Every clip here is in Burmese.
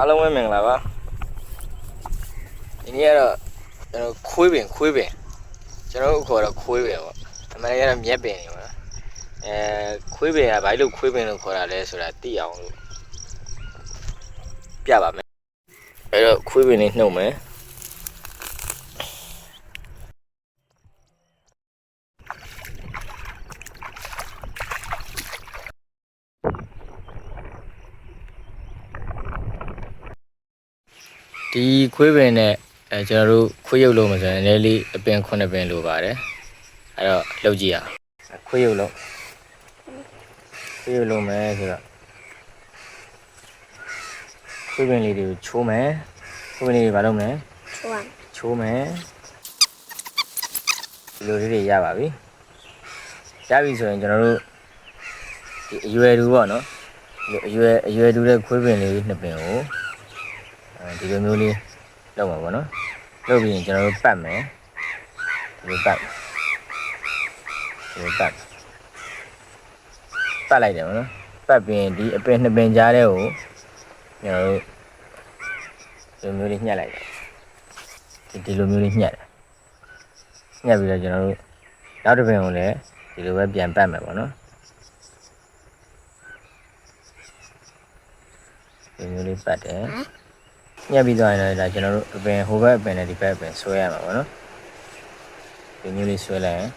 အားလုံးပဲမင်္ဂလာပါဒီနေ့ကတော့ကျွန်တော်ခွေးပင်ခွေးပင်ကျွန်တော်တို့ခေါ်တော့ခွေးပင်ပေါ့အမှန်တကယ်တော့မြက်ပင်နေပါအဲခွေးပင်ကဘာလို့ခွေးပင်လို့ခေါ်တာလဲဆိုတာသိအောင်လို့ပြပါမယ်အဲ့တော့ခွေးပင်လေးနှုတ်မယ် ဒီခွေးပင်နဲ့အဲကျွန်တော်တို့ခွေးရုပ်လုံးမှာဆိုရင်အနည်းလေးအပင်ခုနှစ်ပင်လိုပါတယ်အဲ့တော့လုပ်ကြည့်အောင်ခွေးရုပ်လုံးခွေးရုပ်လုံးမယ်ဆိုတော့ခွေးပင်လေးတွေကိုချိုးမယ်ခွေးပင်လေးတွေဘာလုပ်မလဲချွမ်းချိုးမယ်ဒီလိုလေးတွေရပါပြီရပြီဆိုရင်ကျွန်တော်တို့ဒီအရွယ်တူပေါ့နော်ဒီအရွယ်အရွယ်တူတဲ့ခွေးပင်လေးနှစ်ပင်ကိုအဲ ဒီလိုမျိုးလေးလုပ်မှာပေါ့နော်လုပ်ပြီးရင်ကျွန်တော်တို့ပတ်မယ်ဒီလိုပတ်ဒီလိုပတ်ပတ်လိုက်တယ်ပေါ့နော်ပတ်ပြီးရင်ဒီအပင်နှစ်ပင်ကြားတဲ့ကိုကျွန်တော်တို့ဒီလိုမျိုးလေးညှက်လိုက်တယ်ဒီဒီလိုမျိုးလေးညှက်တယ်ညှက်ပြီးတော့ကျွန်တော်တို့နောက်တစ်ပင်ကိုလည်းဒီလိုပဲပြန်ပတ်မယ်ပေါ့နော်ဒီမျိုးလေးပတ်တယ် ညှက်ပြီးသွားရင်လည်းဒါကျွန်တော်တို့အပင်ဟိုဘက်အပင်နဲ့ဒီဘက်အပင်ဆွဲရမှာပေါ့နော်ဒီမျိုးလေးဆွဲလိုက်ရင်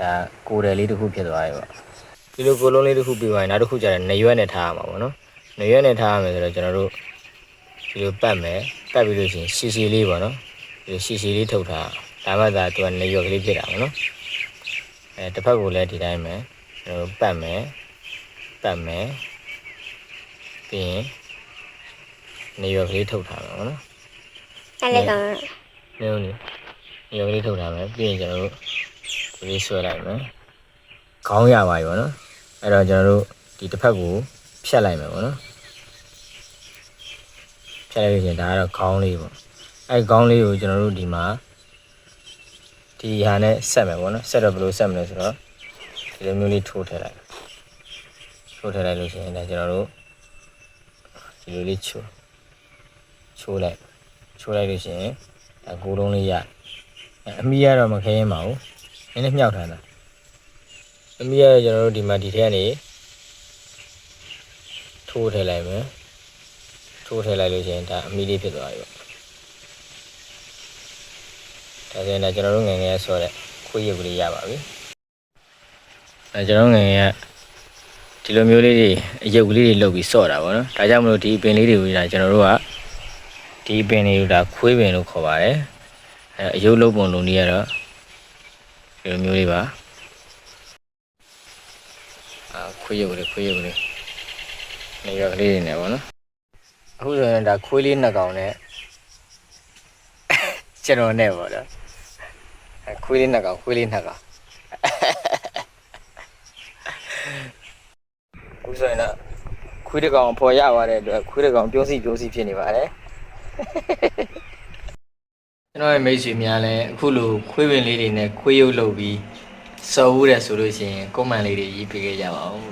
ဒါကိုယ်တယ်လေးတစ်ခုဖြစ်သွားပြီပေါ့ဒီလိုကိုယ်လုံးလေးတစ်ခုပြီးသွားရင်နောက်တစ်ခုကျတော့နေရွက်နဲ့ထားရမှာပေါ့နော်နေရွက်နဲ့ထားရမယ်ဆိုတော့ကျွန်တော်တို့ဒီလိုပတ်မယ်ပတ်ပြီးလို့ရှိရင်ရှည်ရှည်လေးပေါ့နော်ဒီရှီရှီလေးထုတ်ထားဒါမှသာသူကနေရွက်ကလေးဖြစ်တာပေါ့နော်အဲတစ်ဖက်ကိုလည်းဒီတိုင်းပဲကျွန်တော်ပတ်မယ်ပတ်မယ်ပြီးရင် နေရွက်ကလေးထုတ်ထားမှာပေါ့နော်အဲ့လေကောင်နေဦးနေနေရွက်ကလေးထုတ်ထားမယ်ပြီးရင်ကျွန်တော်တို့ဒီလေးဆွဲလိုက်မယ်ခေါင်းရပါပြီပေါ့နော်အဲ့တော့ကျွန်တော်တို့ဒီတစ်ဖက်ကိုဖြတ်လိုက်မယ်ပေါ့နော်ဖြတ်လိုက်လို့ရှိရင်ဒါကတော့ခေါင်းလေးပေါ့အဲခေါင်းလေးကိုကျွန်တော်တို့ဒီမှာဒီဟာနဲ့ဆက်မယ်ပေါ့နော်ဆက်တော့ဘယ်လိုဆက်မလဲဆိုတော့ဒီလိုမျိုးလေးထိုးထည့်လိုက်ထိုးထည့်လိုက်လို့ရှိရင်ဒါကျွန်တော်တို့ဒီလိုလေးချိုး ချိုးလိုက်ချိုးလိုက်လို့ရှိရင်အကိုယ်လုံးလေးရအဲအမီးကတော့မခဲရင်ပါဘူးနည်းနည်းမြောက်ထားတာအမီးကတော့ကျွန်တော်တို့ဒီမှာဒီထဲကနေထိုးထည့်လိုက်မယ်ထိုးထည့်လိုက်လို့ရှိရင်ဒါအမီးလေးဖြစ်သွားပြီပေါ့ဒါဆိုရင်လည်းကျွန်တော်တို့ငယ်ငယ်ဆောတဲ့ခွေးရုပ်ကလေးရပါပြီအဲကျွန်တော်ငယ်ငယ်ကဒီလိုမျိုးလေးတွေအရုပ်ကလေးတွေလုပ်ပြီးဆော့တာပေါ့နော်ဒါကြောင့်မလို့ဒီပင်လေးတွေကိုဒါကျွန်တော်တို့က ဒီပင်တွေကိုဒါခွေးပင်လို့ခေါ်ပါတယ်အဲအရုပ်လုပ်ပုံလုံးကြီးကတော့ဒီလိုမျိုးလေးပါအာခွေးရုပ်ကလေးခွေးရုပ်ကလေးနေရောကလေးတွေနဲ့ပေါ့နော်အခုဆိုရင်ဒါခွေးလေးနှစ်ကောင်နဲ့ကျွန်တော်နဲ့ပေါ့နော်အဲခွေးလေးနှစ်ကောင်ခွေးလေးနှစ်ကောင်အခုဆိုရင်တော့ခွေးတစ်ကောင်ပေါ်ရသွားတဲ့အတွက်ခွေးတစ်ကောင်ပြုံးစီပြုံးစီဖြစ်နေပါတယ် ကျွန်တော်ရဲ့မိတ်ဆွေများလည်းအခုလိုခွေးပင်လေးတွေနဲ့ခွေးရုပ်လုပ်ပြီးစော်ဦးတယ်ဆိုလို့ရှိရင်ကွန်မန့်လေးတွေရေးပေးခဲ့ကြပါဦး